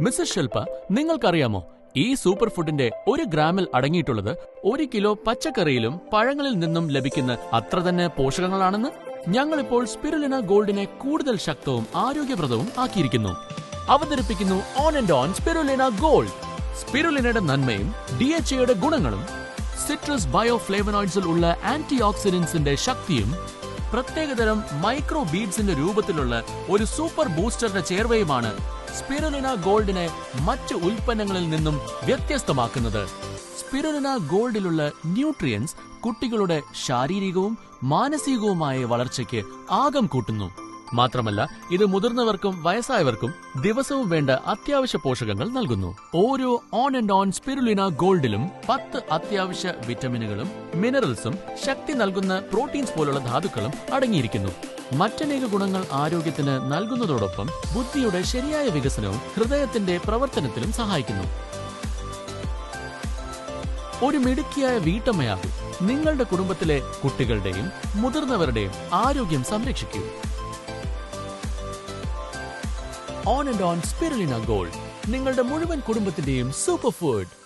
Mrs ശില്പ നിങ്ങൾക്കറിയാമോ ഈ super ഫുഡിന്റെ ഒരു ഗ്രാമിൽ അടങ്ങിയിട്ടുള്ളത് ഒരു കിലോ പച്ചക്കറിയിലും പഴങ്ങളിൽ നിന്നും ലഭിക്കുന്ന അത്ര തന്നെ പോഷകങ്ങളാണെന്ന് ഞങ്ങളിപ്പോൾ സ്പിരുലിന ഗോൾഡിനെ കൂടുതൽ ശക്തവും ആരോഗ്യപ്രദവും ആക്കിയിരിക്കുന്നു. അവതരിപ്പിക്കുന്നു On and On Spirulina Gold. സ്പിരുലിനയുടെ നന്മയും ഡി എച്ച് ഗുണങ്ങളും സിട്രസ് ബയോ ഫ്ലേവനോയിഡ്സിൽ ഉള്ള ആന്റി ഓക്സിഡൻസിന്റെ ശക്തിയും പ്രത്യേകതരം മൈക്രോ ബീഡ്സിന്റെ രൂപത്തിലുള്ള ഒരു സൂപ്പർ ബൂസ്റ്ററിന്റെ ചേർവയുമാണ് സ്പിരുലിന ഗോൾഡിനെ മറ്റ് ഉൽപ്പന്നങ്ങളിൽ നിന്നും വ്യത്യസ്തമാക്കുന്നത്. സ്പിരുലിന ഗോൾഡിലുള്ള ന്യൂട്രിയൻസ് കുട്ടികളുടെ ശാരീരികവും മാനസികവുമായ വളർച്ചയ്ക്ക് ആകം കൂട്ടുന്നു. മാത്രമല്ല ഇത് മുതിർന്നവർക്കും വയസ്സായവർക്കും ദിവസവും വേണ്ട അത്യാവശ്യ പോഷകങ്ങൾ നൽകുന്നു. ഓരോ ഓൺ ആൻഡ് ഓൺ സ്പിരുലിന ഗോൾഡിലും പത്ത് അത്യാവശ്യ വിറ്റമിനുകളും മിനറൽസും ശക്തി നൽകുന്ന പ്രോട്ടീൻസ് പോലുള്ള ധാതുക്കളും അടങ്ങിയിരിക്കുന്നു. മറ്റനേക ഗുണങ്ങൾ ആരോഗ്യത്തിന് നൽകുന്നതോടൊപ്പം ബുദ്ധിയുടെ ശരിയായ വികസനവും ഹൃദയത്തിന്റെ പ്രവർത്തനത്തിലും സഹായിക്കുന്നു. ഒരു മിടുക്കിയായ വീട്ടമ്മയാകും നിങ്ങളുടെ കുടുംബത്തിലെ കുട്ടികളുടെയും മുതിർന്നവരുടെയും ആരോഗ്യം സംരക്ഷിക്കൂ. On and On Spirulina Gold. നിങ്ങളുടെ മുഴുവൻ കുടുംബത്തിന്റെയും സൂപ്പർ ഫുഡ്.